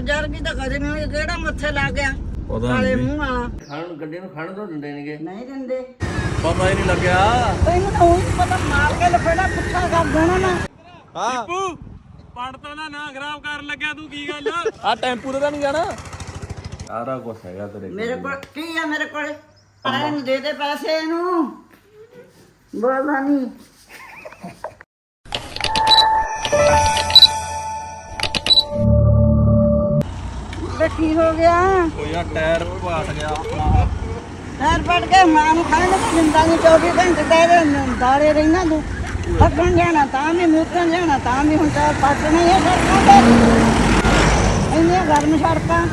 ਜਰ ਵੀ ਤਾਂ ਕਦੇ ਨਹੀਂ ਕਿਹੜਾ ਮੱਥੇ ਲੱਗ ਗਿਆ? ਪਤਾ ਕਾਲੇ ਨਹੀਂ ਮੂੰਹ ਵਾਲਾ ਖਾਣ ਗੱਡੀ ਨੂੰ ਖਾਣ ਤੋਂ ਦਿੰਦੇ ਨਹੀਂਗੇ ਨਹੀਂ ਦਿੰਦੇ। ਪਤਾ ਹੀ ਨਹੀਂ ਲੱਗਿਆ। ਤੈਨੂੰ ਤਾਂ ਉਹੀ ਪਤਾ ਮਾਰ ਕੇ ਲਫੇੜਾ ਪੁੱਠਾ ਕਰ ਦੇਣਾ ਨਾ। ਹਾਂ। ਪੜਤਾ ਦਾ ਨਾਂ ਖਰਾਬ ਕਰਨ ਲੱਗਿਆ ਤੂੰ ਕੀ ਗੱਲ? ਆ ਟੈਂਪੂ ਤੇ ਤਾਂ ਨਹੀਂ ਜਾਣਾ। ਸਾਰਾ ਕੁਝ ਹੈਗਾ ਤੇਰੇ ਕੋਲ। ਮੇਰੇ ਕੋਲ ਕੀ ਆ ਮੇਰੇ ਕੋਲ? ਆਏ ਨੂੰ ਦੇ ਦੇ ਪੈਸੇ ਇਹਨੂੰ। ਬੋਲਦਾ ਨਹੀਂ ਕੀ ਹੋ ਗਿਆ? ਉਹ ਯਾਰ ਟਾਇਰ ਪਾਸ ਗਿਆ ਆਪਣਾ। ਪੈਰ ਪੜ ਕੇ ਮਾਂ ਨੂੰ ਖਾਣ ਨੂੰ ਜਿੰਦਾ ਨਹੀਂ 24 ਘੰਟੇ ਇਹਦੇ ਦਾਰੇ ਰਹਿਣਾ ਤੂੰ। ਹੱਗਣ ਜਾਣਾ ਤਾਂ ਵੀ ਮੂਤਣ ਜਾਣਾ ਤਾਂ ਵੀ ਹੁਣ ਤਾਂ ਪੱਟ ਨਹੀਂ ਹੈ ਸੜਕਾਂ ਤੇ ਇੰਨੀਆਂ ਗਰਮ ਸੜਕਾਂ।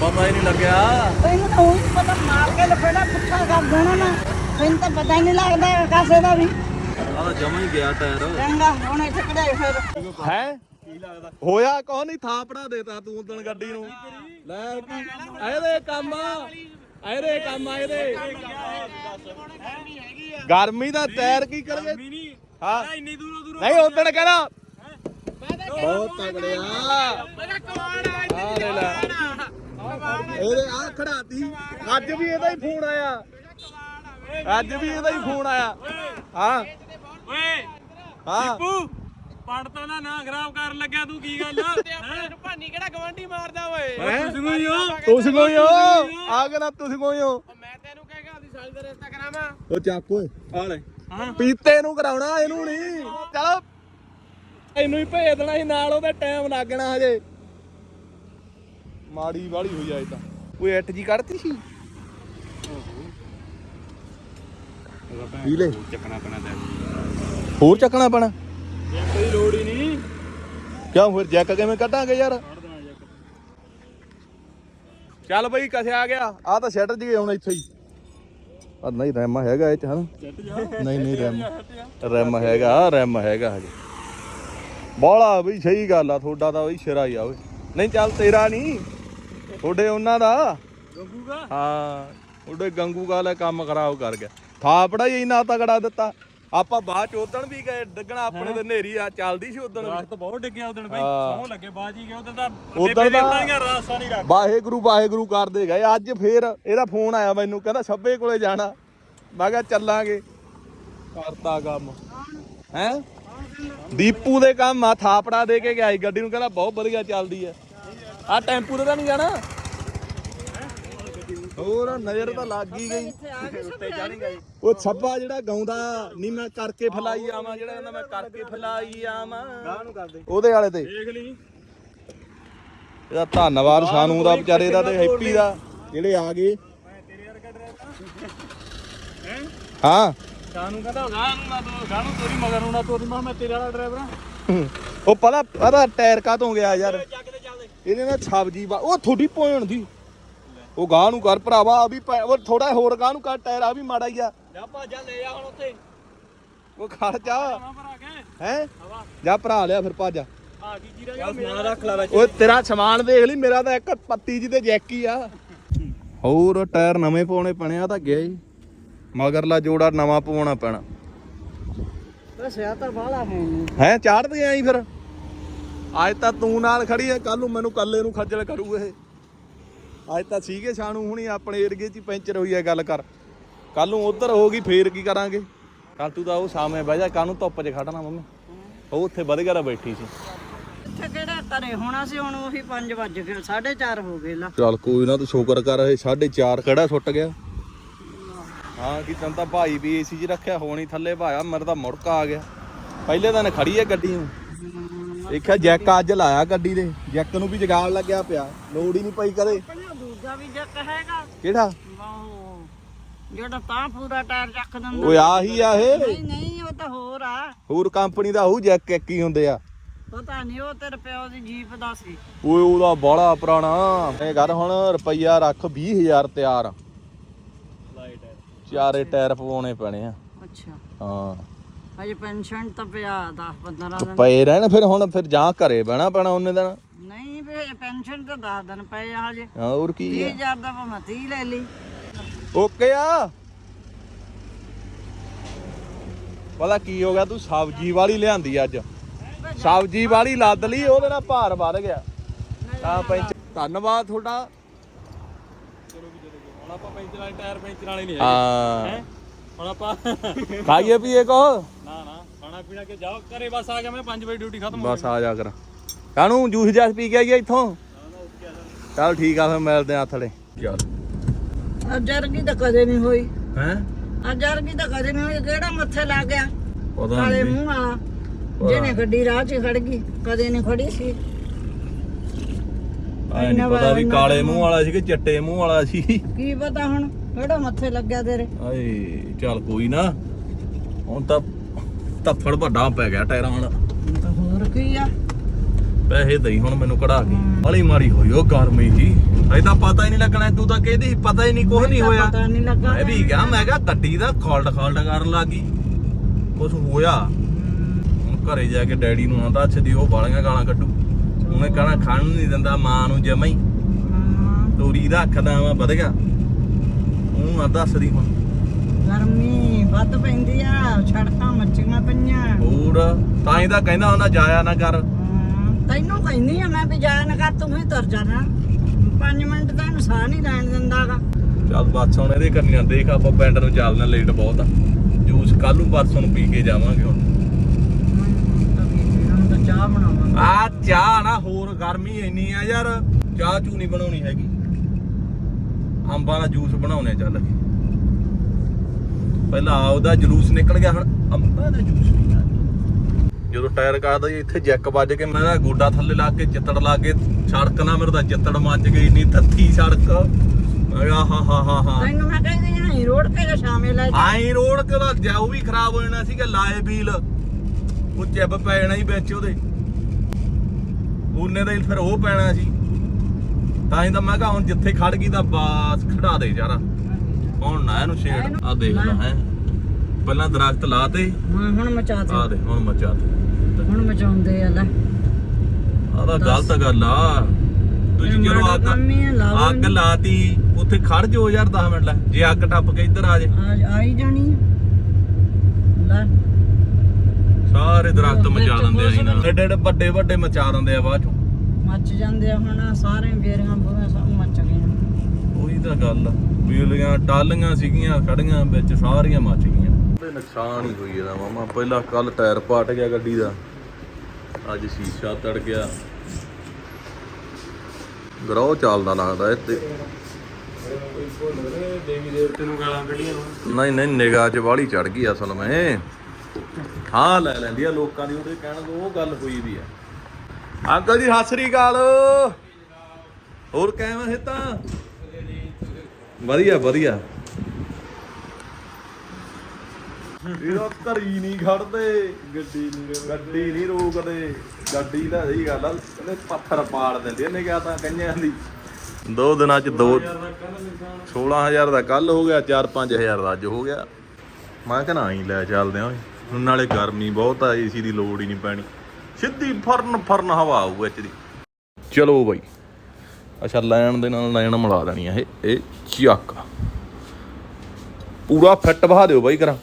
ਪਤਾ ਹੀ ਨਹੀਂ ਲੱਗਿਆ। ਤੈਨੂੰ ਤਾਂ ਉਹੀ ਪਤਾ ਮਾਰ ਕੇ ਲਫੇੜਾ ਪੁੱਠਾ ਕਰ ਦੇਣਾ ਨਾ ਤੈਨੂੰ ਤਾਂ ਪਤਾ ਹੀ ਨਹੀਂ ਲੱਗਦਾ ਕਾਸੇ ਦਾ ਵੀ। ਆ ਜਮਾ ਹੀ ਗਿਆ ਟਾਇਰ। ਚੰਗਾ ਹੁਣ ਇੱਥੇ ਕਢਾਈ ਫਿਰ। ਹੈ? ਕੀ ਲੱਗਦਾ? ਹੋਇਆ ਕੌਣ ਨਹੀਂ ਥਾਪੜਾ ਦੇਤਾ ਤੂੰ ਉਦੋਂ ਗੱਡੀ ਨੂੰ। ਲੈ ਕੀ ਇਹਦੇ ਕੰਮ ਆ। ਇਹਦੇ ਕੰਮ ਆ ਇਹਦੇ। ਗਰਮੀ ਦਾ ਟਾਇਰ ਕੀ ਕਰਵੇ ਹਾਂ। ਇੰਨੀ ਦੂਰੋਂ ਦੂਰੋਂ ਨਹੀਂ ਉਦੋਂ ਕਹਿਣਾ। ਬਹੁਤ ਤਗੜੇ ਆ ਮੇਰਾ ਕਮਾਲ ਆ ਆ ਲੈ ਲੈ। ਇਹਦੇ ਆ ਖੜਾਤੀ ਅੱਜ ਵੀ ਇਹਦਾ ਹੀ ਫੋਨ ਆਇਆ। ਅੱਜ ਵੀ ਇਹਦਾ ਹੀ ਫੋਨ ਆਇਆ। ਹਾਂ। ਓਏ। ਹਾਂ। ਪੂ ਪੜਤਾ ਦਾ ਨਾਂ ਖਰਾਬ ਕਰਨ ਲੱਗਿਆ ਤੂੰ ਕੀ ਗੱਲ ਭਾਨੀ ਕਿਹੜਾ ਗਵਾਂਢੀ ਮਾਰਦਾ ਓਏ? ਤੁਸੀਂ ਕੋਈ ਹੋ? ਤੁਸੀਂ ਕੋਈ ਹੋ? ਆ ਕੇ ਨਾ ਤੁਸੀਂ ਕੋਈ ਹੋ? ਮੈਂ ਤੈਨੂੰ ਕਹੇਗਾ ਆਪਣੀ ਸਾਲੀ ਦਾ ਰਿਸ਼ਤਾ ਕਰਾਵਾਂ। ਉਹ ਚੱਕ ਓਏ ਆ ਲੈ। ਪੀਤੇ ਨੂੰ ਕਰਾਉਣਾ ਇਹਨੂੰ ਨਹੀਂ। ਚਲੋ। ਇਹਨੂੰ ਹੀ ਭੇਜ ਦੇਣਾ ਸੀ ਨਾਲ ਉਹਦਾ ਟਾਈਮ ਲੱਗਣਾ ਹਜੇ। ਮਾੜੀ ਵਾਲੀ ਹੋਈ ਆਏ ਤਾਂ। ਕੋਈ ਐਟ ਜੀ ਕੱਢਤੀ ਸੀ? ਪੀ ਲੈ। ਚੱਕਣਾ ਪੈਣਾ ਤੇ ਹੋਰ ਚੱਕਣਾ ਪੈਣਾ? ਕੋਈ ਲੋੜ ਹੀ ਨਹੀਂ। ਕਿਉਂ ਫਿਰ ਜੈਕ ਕਿਵੇਂ ਕੱਢਾਂਗੇ ਯਾਰ? ਚੱਲ ਬਈ ਕਸੇ ਆ ਗਿਆ। ਆ ਤਾਂ ਸ਼ਟਰ ਜੀ ਹੁਣ ਇੱਥੇ ਹੀ। ਆ ਨਹੀਂ ਰੈਮ ਹੈਗਾ ਇਹ ਚ ਹਨ? ਨਹੀਂ ਨਹੀਂ ਰੈਮ ਰੈਮ ਹੈਗਾ ਰੈਮ ਹੈਗਾ ਹਜੇ। ਬੋਲਾ ਬਈ ਸਹੀ ਗੱਲ ਆ ਤੁਹਾਡਾ ਤਾਂ ਬਈ ਸ਼ਰਾ ਹੀ ਆ ਓਏ। ਨਹੀਂ ਚੱਲ ਤੇਰਾ ਨਹੀਂ ਤੁਹਾਡੇ ਉਹਨਾਂ ਦਾ। ਗੰਗੂਗਾ ਹਾਂ ਉਹਦੇ ਗੰਗੂ ਕਾਲਾ ਕੰਮ ਖਰਾਬ ਕਰ ਗਿਆ। ਥਾਪੜਾ ਹੀ ਇੰਨਾ ਤਗੜਾ ਦਿੱਤਾ। ਆਪਾਂ ਬਾਅਦ ਚ ਉਦਣ ਵੀ ਗਏ ਡੱਗਣਾ ਆਪਣੇ ਤੇ ਨੇਰੀ ਆ ਚੱਲਦੀ ਸੀ ਉਦਣ ਵੀ। ਦਰਖਤ ਬਹੁਤ ਡਿੱਗਿਆ ਉਦੋਂ ਬਈ। ਸੌ ਲੱਗੇ ਬਾਜੀ ਗਿਆ ਉਦੋਂ ਤਾਂ ਉਦਣ ਦਾ ਰਾਸਾ ਨਹੀਂ ਰੱਖ ਵਾਹਿਗੁਰੂ ਵਾਹਿਗੁਰੂ ਕਰਦੇ ਗਏ। ਅੱਜ ਫੇਰ ਇਹਦਾ ਫੋਨ ਆਇਆ ਮੈਨੂੰ ਕਹਿੰਦਾ ਸੱਬੇ ਕੋਲੇ ਜਾਣਾ। ਮੈਂ ਕਿਹਾ ਚੱਲਾਂਗੇ। ਕਰਤਾ ਕੰਮ। ਹੈ? ਦੀਪੂ ਦੇ ਕੰਮ ਆ ਥਾਪੜਾ ਦੇ ਕੇ ਗਿਆ ਸੀ ਗੱਡੀ ਨੂੰ ਕਹਿੰਦਾ ਬਹੁਤ ਵਧੀਆ ਚੱਲਦੀ ਆ। ਆ ਟੈਂਪੂ ਤੇ ਤਾਂ ਨਹੀਂ ਜਾਣਾ? ਹੋਰ ਨਜ਼ਰ ਤਾਂ ਲੱਗ ਹੀ ਗਈ। ਉਹ ਛੱਬਾ ਜਿਹੜਾ ਗਾਉਂਦਾ ਨਹੀਂ ਮੈਂ ਕਰਕੇ ਫਲਾਈ ਆਵਾਂ ਜਿਹੜਾ ਕਹਿੰਦਾ ਮੈਂ ਕਰਕੇ ਫਲਾਈ ਆਵਾਂ। ਉਹਦੇ ਵਾਲੇ ਤੇ। ਦੇਖ ਲਈ। ਇਹਦਾ ਧੰਨਵਾਦ ਸਾਨੂੰ ਦਾ ਵਿਚਾਰੇ ਦਾ ਤੇ ਹੈਪੀ ਦਾ। ਜਿਹੜੇ ਆ ਗਏ। ਹਾਂ। ਸਾਨੂੰ ਕਹਿੰਦਾ ਗਾਂ ਨੂੰ ਨਾ ਤੂੰ ਗਾਂ ਨੂੰ ਤੋਰੀ ਮਗਰ ਨੂੰ ਨਾ ਤੋਰੀ। ਮੈਂ ਤੇਰੇ ਵਾਲਾ ਡਰਾਈਵਰ ਉਹ ਪਤਾ ਪਤਾ ਟਾਇਰ ਕਾ ਤੋਂ ਗਿਆ ਯਾਰ। ਇਹਦੇ ਨਾਲ ਸਬਜੀ ਉਹ ਥੋੜੀ ਪੋਇਣ ਦੀ। ਉਹ ਗਾਂ ਨੂੰ ਕਰ ਭਰਾਵਾ ਆ ਵੀ ਉਹ ਥੋੜਾ ਹੋਰ ਗਾਂ ਨੂੰ ਕਰ ਟਾਇਰ ਆ ਵੀ ਮਾੜਾ ਹੀ ਆ। ਜਾ ਭਾਜਾ ਲੈ ਆ ਹੁਣ ਉੱਥੇ। ਉਹ ਭਰਾ ਕੇ। ਹੈ? ਜਾ ਭਰਾ ਲਿਆ ਫਿਰ ਭੱਜ ਆ। ਕੀ ਜੀਰਾ ਜਾ ਮੇਰਾ। ਰੱਖ ਲੈ ਓਏ ਤੇਰਾ ਸਮਾਨ ਦੇਖ ਲਈ ਮੇਰਾ ਤਾਂ ਇੱਕ ਪੱਤੀ ਜੀ ਤੇ ਜੈਕ ਹੀ ਆ। ਹੋਰ ਟਾਇਰ ਨਵੇਂ ਪਾਉਣੇ ਪੈਣੇ ਆ ਤਾਂ ਗਿਆ ਹੀ। ਮਗਰਲਾ ਜੋੜਾ ਨਵਾਂ ਪਵਾਉਣਾ ਪੈਣਾ। ਦੱਸਿਆ ਤਾਂ ਬਾਹਲਾ ਹੈ ਨਹੀਂ ਹੈ ਚਾੜਦੇ ਆਈ ਫਿਰ? ਅੱਜ ਤਾਂ ਤੂੰ ਨਾਲ ਖੜੀ ਐ ਕੱਲ ਨੂੰ ਮੈਨੂੰ ਕੱਲੇ ਨੂੰ ਖੱਜਲ ਕਰੂ ਇਹ। ਅੱਜ ਤਾਂ ਸੀਗੇ ਸ਼ਾਨੂ ਹੁਣੀ ਆਪਣੇ ਏਰੀਏ 'ਚ ਹੀ ਪੈਂਚਰ ਹੋਈ ਐ ਗੱਲ ਕਰ। ਕੱਲ ਨੂੰ ਉਧਰ ਹੋ ਗਈ ਫੇਰ ਕੀ ਕਰਾਂਗੇ? ਕੱਲ ਤੂੰ ਤਾਂ ਉਹ ਸਾਹਮਣੇ ਬਹਿ ਜਾ ਕਾਹਨੂੰ ਧੁੱਪ 'ਚ ਖੜਨਾ ਮੰਮੀ। ਉਹ ਉੱਥੇ ਵਧਗਰਾ ਬੈਠੀ ਸੀ। ਇੱਥੇ ਕਿਹੜਾ ਘਰੇ ਹੋਣਾ ਸੀ ਹੁਣ ਉਹੀ 5 ਵੱਜ ਗਏ 4:30 ਹੋ ਗਏ ਲਾ। ਚੱਲ ਕੋਈ ਨਾ ਤੂੰ ਸ਼ੁਕਰ ਕਰ ਇਹ 4:30 ਕਿਹੜਾ ਸੁੱਟ ਗਿਆ। ਹਾਂ ਕੀ ਤੈਨੂੰ ਤਾਂ ਭਾਈ ਵੀ ਏਸੀ 'ਚ ਰੱਖਿਆ ਹੋਣੀ ਥੱਲੇ ਭਾਇਆ ਮੇਰੇ ਤਾਂ ਮੁੜਕਾ ਆ ਗਿਆ। ਪਹਿਲੇ ਦਿਨ ਖੜੀ ਐ ਗੱਡੀ ਨੂੰ। ਦੇਖਿਆ ਜੈਕ ਅੱਜ ਲਾਇਆ ਗੱਡੀ ਦੇ ਜੈਕ ਨੂੰ ਵੀ ਜਗਾਲ ਲੱਗਿਆ ਪਿਆ ਲੋੜ ਹੀ ਨਹੀਂ ਪਈ ਕਦੇ। ਦੂਜਾ ਵੀ ਜੱਕ ਹੈਗਾ। ਕਿਹੜਾ? ਉਹ ਜਿਹੜਾ ਤਾਂ ਪੂਰਾ ਟਾਇਰ ਚੱਕ ਦਿੰਦਾ। ਓਏ ਆਹੀ ਆ ਇਹ। ਨਹੀਂ ਨਹੀਂ ਉਹ ਤਾਂ ਹੋਰ ਆ। ਹੋਰ ਕੰਪਨੀ ਦਾ ਹੋਊ ਜੈਕ ਇੱਕ ਹੀ ਹੁੰਦੇ ਆ। ਪਤਾ ਨਹੀਂ ਉਹ ਤੇਰੇ ਪਿਓ ਦੀ ਜੀਪ ਦਾ ਸੀ। ਓਏ ਉਹਦਾ ਬਾਲਾ ਪੁਰਾਣਾ। ਇਹ ਕਰ ਹੁਣ ਰੁਪਈਆ ਰੱਖ 20000 ਤਿਆਰ। ਚਾਰੇ ਟਾਇਰ ਪਵਾਉਣੇ ਪੈਣੇ ਆ। ਅੱਛਾ। ਹਾਂ। ਅਜੇ ਪੈਨਸ਼ਨ ਤਾਂ ਪਿਆ 10 15 ਦਿਨ। ਪਏ ਰਹਿਣ ਫਿਰ ਹੁਣ ਫਿਰ ਜਾਂ ਘਰੇ ਬਹਿਣਾ ਪੈਣਾ ਉਹਨੇ ਦਿਨ। ਨਹੀਂ ਵੇ ਪੈਨਸ਼ਨ ਤਾਂ 10 ਦਿਨ ਪਏ ਆ ਹਜੇ। ਹਾਂ ਹੋਰ ਕੀ ਆ? 30000 ਦਾ ਭਾਵੇਂ 30 ਲੈ ਲਈ। ਓਕੇ ਆ। ਪਤਾ ਕੀ ਹੋ ਗਿਆ ਤੂੰ ਸਬਜ਼ੀ ਵਾਲੀ ਲਿਆਂਦੀ ਅੱਜ। ਸਬਜ਼ੀ ਵਾਲੀ ਲੱਦ ਲਈ ਉਹਦੇ ਨਾਲ ਭਾਰ ਵੱਧ ਗਿਆ। ਤਾਂ ਪੈਂਚ ਧੰਨਵਾਦ ਤੁਹਾਡਾ। ਹੁਣ ਆਪਾਂ ਪੈਂਚਰ ਵਾਲੇ ਟਾਇਰ ਪੈਂਚਰ ਵਾਲੇ ਨਹੀਂ ਹਾਂ। ਹੈਗੇ ਹੁਣ ਆਪਾਂ ਖਾਈਏ ਪੀਏ ਕੋ ਨਾ ਨਾ ਖਾਣਾ ਪੀਣਾ ਕੇ ਜਾਓ ਘਰੇ ਬਸ ਆ ਗਿਆ ਮੈਂ 5 ਵਜੇ ਡਿਊਟੀ ਖਤਮ ਹੋ ਬਸ ਆ ਜਾ ਕਰ। ਕਾਹਨੂੰ ਜੂਸ ਜਾਸ ਪੀ ਕੇ ਆਈਏ ਇੱਥੋਂ? ਚੱਲ ਠੀਕ ਆ ਫਿਰ ਮਿਲਦੇ ਆ ਥਲੇ। ਚੱਲ। ਅੱਜ ਅਰਗੀ ਤਾਂ ਕਦੇ ਨਹੀਂ ਹੋਈ। ਹੈ? ਅੱਜ ਅਰਗੀ ਤਾਂ ਕਦੇ ਨਹੀਂ ਹੋਈ ਕਿਹੜਾ ਮੱਥੇ ਲੱਗ ਗਿਆ? ਪਤਾ ਕਾਲੇ ਨਹੀਂ। ਮੂੰਹ ਵਾਲਾ। ਜਿਹਨੇ ਗੱਡੀ ਰਾਹ 'ਚ ਖੜ ਗਈ ਕਦੇ ਨਹੀਂ ਖੜੀ ਸੀ। ਆਏ ਨਹੀਂ ਪਤਾ ਵੀ ਕਾਲੇ ਮੂੰਹ ਵਾਲਾ ਸੀ ਕਿ ਚਿੱਟੇ ਮੂੰਹ ਵਾਲਾ ਸੀ। ਕੀ ਪਤਾ ਹੁਣ ਕਿਹੜਾ ਮੱਥੇ ਲੱਗਿਆ ਤੇਰੇ? ਆਏ ਚੱਲ ਕੋਈ ਨਾ। ਹੁਣ ਤਾਂ ਧੱਫੜ ਵੱਡਾ ਪੈ ਗਿਆ ਟਾਇਰਾਂ ਨਾਲ ਤਾਂ ਹੋਰ ਕੀ ਆ? ਪੈਸੇ ਦਈ ਹੁਣ ਮੈਨੂੰ ਕਢਾ ਕੇ। ਬੜੀ ਮਾਰੀ ਹੋਈ ਉਹ ਗਰਮੀ ਜੀ। ਅਜੇ ਤਾਂ ਪਤਾ ਹੀ ਨਹੀਂ ਲੱਗਣਾ ਤੂੰ ਤਾਂ ਕਹਿੰਦੀ ਪਤਾ ਹੀ ਨਹੀਂ ਕੁਝ ਨਹੀਂ ਹੋਇਆ। ਪਤਾ ਨਹੀਂ ਲੱਗਾ ਮੈਂ ਵੀ ਕਿਹਾ ਮੈਂ ਕਿਹਾ ਗੱਡੀ ਦਾ ਖਾਲਟ ਖਾਲਟ ਕਰਨ ਲੱਗੀ ਕੁਝ ਹੋਇਆ। ਹੁਣ ਘਰੇ ਜਾ ਕੇ ਡੈਡੀ ਨੂੰ ਆਂਦਾ ਅੱਛਦੀ ਉਹ ਬਾਲੀਆਂ ਗਾਲਾਂ ਕੱਢੂ। ਉਹਨੇ ਕਹਣਾ ਖਾਣ ਨਹੀਂ ਦਿੰਦਾ ਮਾਂ ਨੂੰ ਜਮਾ ਹੀ। ਤੋਰੀ ਰੱਖਦਾ ਵਾ ਵਧ ਗਿਆ। ਉਹ ਆ ਦੱਸਦੀ ਹੁਣ। ਗਰਮੀ ਵੱਧ ਪੈਂਦੀ ਆ ਸੜਕਾਂ ਮੱਚੀਆਂ ਪਈਆਂ। ਹੋਰ ਤਾਂ ਹੀ ਤਾਂ ਕਹਿੰਦਾ ਉਹਨਾਂ ਜਾਇਆ ਨਾ ਕਰ। ਤੈਨੂੰ ਕਹਿੰਦੀ ਆ ਮੈਂ ਵੀ ਜਾਇਆ ਨਾ ਕਰ ਤੂੰ ਹੀ ਤੁਰ ਜਾਣਾ। 5 ਮਿੰਟ ਤਾਂ ਇਹਨੂੰ ਸਾਹ ਨਹੀਂ ਲੈਣ ਦਿੰਦਾਗਾ। ਚੱਲ ਬਸ ਹੁਣ ਇਹਦੇ ਕਰਨੀਆਂ ਦੇਖ ਆਪਾਂ ਪਿੰਡ ਨੂੰ ਚੱਲਣਾ ਲੇਟ ਬਹੁਤ ਆ। ਜੂਸ ਕੱਲ ਨੂੰ ਪਰਸੋਂ ਨੂੰ ਪੀ ਕੇ ਜਾਵਾਂਗੇ ਹੁਣ। ਚਾਹ ਬਣਾਵਾਂਗੇ ਆ ਚਾਹ ਨਾ ਹੋਰ ਗਰਮੀ ਇੰਨੀ ਆ ਯਾਰ ਚਾਹ ਚੂ ਨਹੀਂ ਬਣਾਉਣੀ ਹੈਗੀ। ਅੰਬਾਂ ਦਾ ਜੂਸ ਬਣਾਉਣੇ ਚੱਲ। ਪਹਿਲਾਂ ਉਹਦਾ ਜਲੂਸ ਨਿਕਲ ਗਿਆ ਹੁਣ ਅੰਬਾਂ ਦਾ ਜੂਸ ਨਹੀਂ ਜਦੋਂ ਟਾਇਰ ਕਾਦਾ ਇੱਥੇ ਜੈਕ ਵੱਜ ਕੇ ਮੇਰਾ ਗੋਡਾ ਥੱਲੇ ਲਾ ਕੇ ਚਿੱਤੜ ਲਾ ਕੇ ਸੜਕ ਨਾ ਮੇਰੇ ਤਾਂ ਚਿੱਤੜ ਮੱਚ ਗਈ ਇੰਨੀ ਤੱਥੀ ਸੜਕ। ਮੈਂ ਕਿਹਾ ਹਾ ਹਾ ਹਾ ਹਾ। ਤੈਨੂੰ ਮੈਂ ਕਹਿੰਦੀ ਆ ਨਹੀਂ ਰੋਡ ਤੇ ਸ਼ਾਮੇ ਲੈ ਜਾ। ਆਈ ਰੋਡ ਤੇ ਦਾ ਜਾਉ ਵੀ ਖਰਾਬ ਹੋ ਜਾਣਾ ਸੀਗਾ ਲਾਏ ਵੀਲ ਉਹ ਚਿੱਬ ਪੈ ਜਾਣਾ ਹੀ ਵਿੱਚ ਉਹਦੇ। ਉਹਨੇ ਦਾ ਹੀ ਫਿਰ ਉਹ ਪੈਣਾ ਸੀ। ਤਾਂ ਹੀ ਤਾਂ ਮੈਂ ਕਿਹਾ ਹੁਣ ਜਿੱਥੇ ਖੜ ਗਈ ਤਾਂ ਬਾਸ ਖੜਾ ਦੇ ਯਾਰ। ਹੁਣ ਨਾ ਇਹਨੂੰ ਛੇੜ। ਆ ਦੇਖ ਲੈ ਹੈ। ਪਹਿਲਾਂ ਦਰਖਤ ਲਾਤੇ। ਹੁਣ ਮਚਾ ਆ ਦੇ ਦੇ ਹੁਣ ਮਚਾ ਤੇ ਹੁਣ ਮਚਾਉਂਦੇ ਆ ਲੈ। ਆ ਤਾਂ ਗਲਤ ਗੱਲ ਆ। ਤੁਸੀਂ ਚਲੋ ਅੱਗ ਅੱਗ ਲਾਤੀ ਉੱਥੇ ਖੜ ਜਾਓ ਯਾਰ 10 ਮਿੰਟ ਲੈ। ਜੇ ਅੱਗ ਟੱਪ ਕੇ ਇੱਧਰ ਆ ਜੇ। ਆ ਹੀ ਜਾਣੀ। ਲੈ। ਸਾਰੇ ਦਰਖਤ ਮਚਾ ਦਿੰਦੇ ਆ ਇਹਨਾਂ ਐਡੇ ਐਡੇ ਵੱਡੇ ਵੱਡੇ ਮਚਾ ਦਿੰਦੇ ਆ ਬਾਅਦ ਚੋਂ। ਮੱਚ ਜਾਂਦੇ ਆ ਹੁਣ ਸਾਰੇ ਬੇਰੀਆਂ ਬੁਰੀਆਂ ਸਭ ਮੱਚ ਗਈਆਂ। ਉਹੀ ਤਾਂ ਗੱਲ ਆ। ਵੀਲੀਆਂ ਟਾਲੀਆਂ ਸੀਗੀਆਂ ਖੜੀਆਂ ਵਿੱਚ ਸਾਰੀਆਂ ਮੱਚ ਗਈਆਂ। ਨੁਕਸਾਨ ਹੀ ਹੋਈ ਇਹਦਾ ਮਾਮਾ। ਪਹਿਲਾਂ ਕੱਲ ਟਾਇਰ ਪਾਟ ਗਿਆ ਗੱਡੀ ਦਾ। ਅੱਜ ਸ਼ੀਸ਼ਾ ਤੜ ਗਿਆ ਗਰੋ ਚੱਲਦਾ ਲੱਗਦਾ ਇੱਥੇ ਦੇਵੀ ਦੇਵਤੇ ਨੂੰ ਗਾਲਾਂ ਕੱਢੀਆਂ ਨਹੀਂ ਨਹੀਂ, ਨਿਗਾਹ 'ਚ ਵਾਲੀ ਚੜ ਗਈ ਅਸਲ ਮੈਂ। ਹਾਂ ਲੈ ਲੈਂਦੀ ਆ ਲੋਕਾਂ ਦੀ, ਉਹਦੇ ਕਹਿਣ ਤੋਂ ਉਹ ਗੱਲ ਹੋਈ ਵੀ ਆ। ਅੰਕਲ ਜੀ, ਸਤਿ ਸ੍ਰੀ ਅਕਾਲ। ਹੋਰ ਕਿਵੇਂ ਹੈ ਤਾਂ? ਵਧੀਆ ਵਧੀਆ। ਇਹਦਾ ਘਰੀ ਨਹੀਂ ਖੜਦੇ ਗੱਡੀ ਨਹੀਂ ਗੱਡੀ ਨਹੀਂ ਰੋਕਦੇ ਗੱਡੀ ਦਾ ਸਹੀ ਗੱਲ ਆ ਇਹਨੇ ਪੱਥਰ ਪਾੜ ਦਿੰਦੇ ਨੇ ਕਿਹਾ ਤਾਂ ਕਈਆਂ ਦੀ। ਦੋ ਦਿਨਾਂ ਚ ਦੋ 16000 ਦਾ ਕੱਲ ਹੋ ਗਿਆ 4-5000 ਦਾ ਅੱਜ ਹੋ ਗਿਆ। ਮੈਂ ਕਹਿੰਦਾ ਹੀ ਲੈ ਚੱਲਦੇ ਆਂ। ਹੁਣ ਨਾਲੇ ਗਰਮੀ ਬਹੁਤ ਆ ਏਸੀ ਦੀ ਲੋੜ ਹੀ ਨਹੀਂ ਪੈਣੀ। ਸਿੱਧੀ ਫਰਨ ਫਰਨ ਹਵਾ ਆਊ ਵਿੱਚ ਦੀ। ਚਲੋ ਬਾਈ ਅੱਛਾ ਲੈਣ ਦੇ ਨਾਲ ਲੈਣ ਮਿਲਾ ਦੇਣੀ ਆ ਇਹ ਇਹ ਚੱਕ। ਪੂਰਾ ਫਿੱਟ ਬਹਾ ਦਿਓ ਬਾਈ ਕਰਾਂ।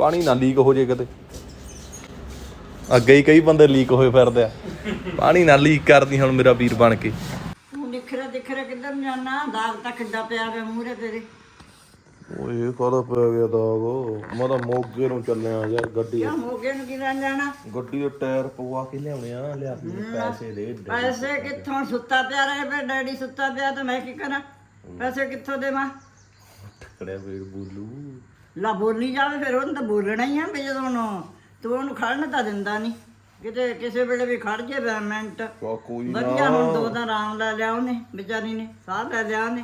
ਪਾਣੀ ਨਾ ਲੀਕ ਹੋ ਜੇ ਕਿਤੇ। ਅੱਗੇ ਹੀ ਕਈ ਬੰਦੇ ਲੀਕ ਹੋਏ ਫਿਰਦੇ ਆ। ਪਾਣੀ ਨਾ ਲੀਕ ਕਰਦੀ ਹੁਣ ਮੇਰਾ ਵੀਰ ਬਣ ਕੇ। ਤੂੰ ਦਿਖਰਾ ਦਿਖਰਾ ਕਿੱਧਰ ਨੂੰ ਜਾਣਾ? ਦਾਗ ਤਾਂ ਕਿੱਦਾਂ ਪਿਆ ਵੇ ਮੂਹਰੇ ਤੇਰੇ। ਓਏ ਕਾਹਦਾ ਪੈ ਗਿਆ ਦਾਗ? ਮੈਂ ਤਾਂ ਮੋਗੇ ਨੂੰ ਚੱਲਿਆ ਯਾਰ ਗੱਡੀ ਕਿਉਂ ਮੋਗੇ ਨੂੰ ਕਿਦਾਂ ਜਾਣਾ? ਗੱਡੀ ਦੇ ਟਾਇਰ ਪਵਾ ਕੇ ਲਿਆਉਣੇ ਆ ਲਿਆ ਪੈਸੇ ਦੇ ਪੈਸੇ ਕਿੱਥੋਂ ਸੁੱਤਾ ਪਿਆ ਰਹੇ ਫਿਰ ਡੈਡੀ ਸੁੱਤਾ ਪਿਆ ਤਾਂ ਮੈਂ ਕੀ ਕਰਾਂ? ਪੈਸੇ ਕਿੱਥੋਂ ਦੇਵਾਂ? ਕੜਿਆ ਵੇੜ ਬੋਲੂ। ਲਾ ਬੋਲੀ ਜਾਵੇ ਫਿਰ ਉਹਨੂੰ ਤਾਂ ਬੋਲਣਾ ਹੀ ਆ ਵੀ ਜਦੋਂ ਉਹਨੂੰ ਤੂੰ ਉਹਨੂੰ ਖੜਨ ਤਾਂ ਦਿੰਦਾ ਨਹੀਂ। ਕਿਤੇ ਕਿਸੇ ਵੇਲੇ ਵੀ ਖੜ ਜੇ ਬੈ ਮਿੰਟ। ਚਾ ਕੋਈ ਵਧੀਆ ਹੁਣ ਦੋ ਦਿਨ ਆਰਾਮ ਲੈ ਲਿਆ ਉਹਨੇ ਵਿਚਾਰੀ ਨੇ ਸਾਹ ਲੈ ਲਿਆ ਉਹਨੇ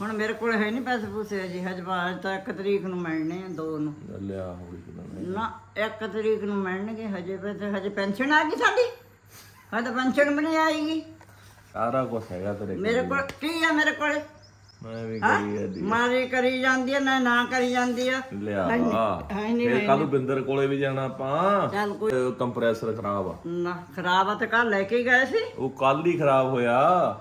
ਹੁਣ ਮੇਰੇ ਕੋਲ ਹੈ ਨਹੀਂ ਪੈਸੇ ਪੂਸੇ ਜੀ ਹਜੇ ਬਾਅਦ ਤਾਂ ਇੱਕ ਤਰੀਕ ਨੂੰ ਮਿਲਣੇ ਆ ਦੋ ਨੂੰ। ਲਿਆ ਹੋਈ ਨਾ ਇੱਕ ਤਰੀਕ ਨੂੰ ਮਿਲਣਗੇ ਹਜੇ ਪੈਸੇ ਹਜੇ ਪੈਨਸ਼ਨ ਆ ਗਈ ਸਾਡੀ। ਹਜੇ ਪੈਨਸ਼ਨ ਵੀ ਨਹੀਂ ਆਏਗੀ। ਸਾਰਾ ਕੁਝ ਹੈਗਾ ਤੇਰੇ ਕੋਲ। ਮੇਰੇ ਕੋਲ ਕੀ ਆ ਮੇਰੇ ਕੋਲ? ਮੈਂ ਵੀ ਮਾਰੀ ਕਰੀ ਜਾਂਦੀ ਆ। ਨਾ ਨਾ ਕਰੀ ਜਾਂਦੀ ਆ। ਲਿਆ। ਹੈ। ਨਹੀਂ ਫੇਰ ਕੱਲ ਬਿੰਦਰ ਕੋਲੇ ਵੀ ਜਾਣਾ ਆਪਾਂ। ਚੱਲ ਕੋਈ ਕੰਪਰੈਸਰ ਖਰਾਬ ਆ। ਨਾ ਖਰਾਬ ਆ ਤੇ ਕੱਲ ਲੈ ਕੇ ਹੀ ਗਏ ਸੀ। ਉਹ ਕੱਲ ਹੀ ਖਰਾਬ ਹੋਇਆ।